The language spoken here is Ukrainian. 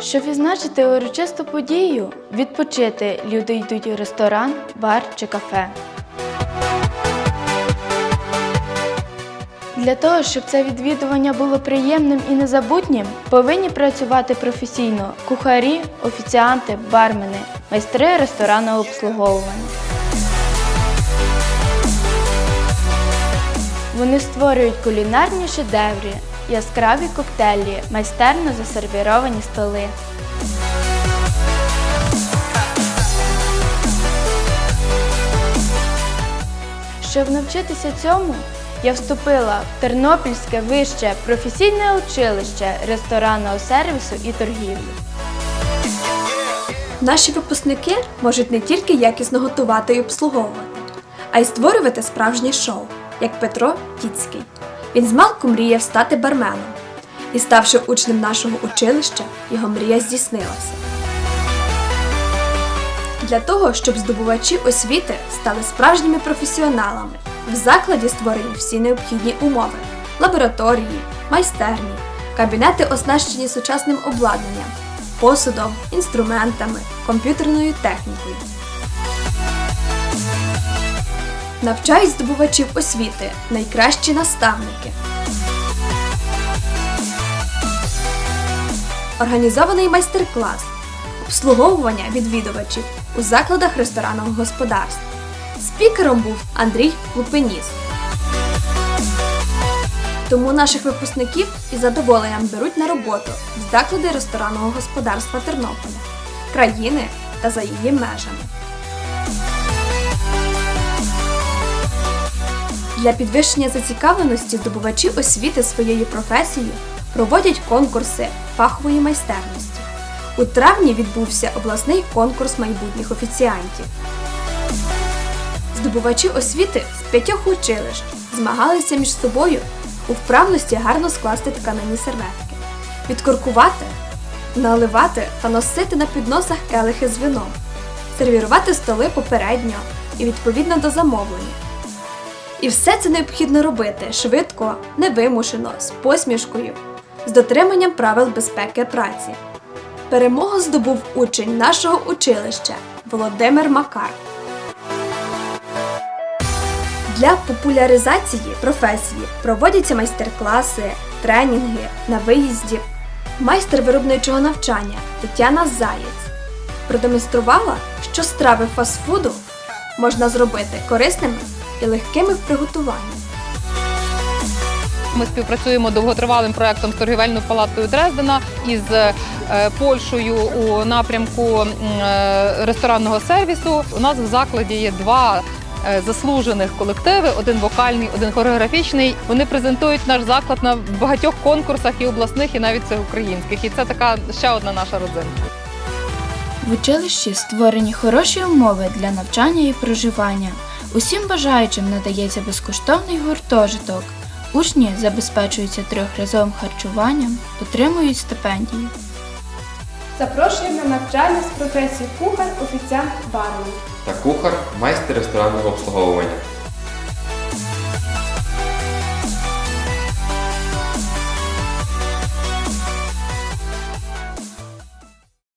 Щоб відзначити урочисту подію, відпочити люди йдуть у ресторан, бар чи кафе. Для того, щоб це відвідування було приємним і незабутнім, повинні працювати професійно кухарі, офіціанти, бармени, майстри ресторанного обслуговування. Вони створюють кулінарні шедеври, яскраві коктейлі, майстерно засервіровані столи. Щоб навчитися цьому, я вступила в Тернопільське вище професійне училище ресторанного сервісу і торгівлі. Наші випускники можуть не тільки якісно готувати і обслуговувати, а й створювати справжнє шоу, як Петро Тіцький. Він змалку мріяв стати барменом. І ставши учнем нашого училища, його мрія здійснилася. Для того, щоб здобувачі освіти стали справжніми професіоналами, в закладі створені всі необхідні умови: лабораторії, майстерні, кабінети оснащені сучасним обладнанням, посудом, інструментами, комп'ютерною технікою. Навчають здобувачів освіти найкращі наставники. Організований майстер-клас, обслуговування відвідувачів у закладах ресторанного господарства. Спікером був Андрій Лупеніс. Тому наших випускників із задоволенням беруть на роботу в заклади ресторанного господарства Тернополя, країни та за її межами. Для підвищення зацікавленості здобувачі освіти своєю професією проводять конкурси фахової майстерності. У травні відбувся обласний конкурс майбутніх офіціантів. Здобувачі освіти з п'ятьох училищ змагалися між собою у вправності гарно скласти тканинні серветки, відкоркувати, наливати та носити на підносах келихи з вином, сервірувати столи попередньо і відповідно до замовлення. І все це необхідно робити швидко, невимушено, з посмішкою, з дотриманням правил безпеки праці. Перемогу здобув учень нашого училища Володимир Макар. Для популяризації професії проводяться майстер-класи, тренінги на виїзді. Майстер виробничого навчання Тетяна Заєць продемонструвала, що страви фастфуду можна зробити корисними і легкими в приготуванні. Ми співпрацюємо довготривалим проектом з торгівельною палатою Дрездена із е, Польщею у напрямку е, ресторанного сервісу. У нас в закладі є два. е, Заслужених колективи, один вокальний, один хореографічний. Вони презентують наш заклад на багатьох конкурсах і обласних, і навіть всеукраїнських. І це така ще одна наша родзинка. В училищі створені хороші умови для навчання і проживання. Усім бажаючим надається безкоштовний гуртожиток. Учні забезпечуються трьохразовим харчуванням, отримують стипендії. Запрошуємо на навчання з професії кухар, офіціант, бармен. та кухар, майстер ресторанного обслуговування.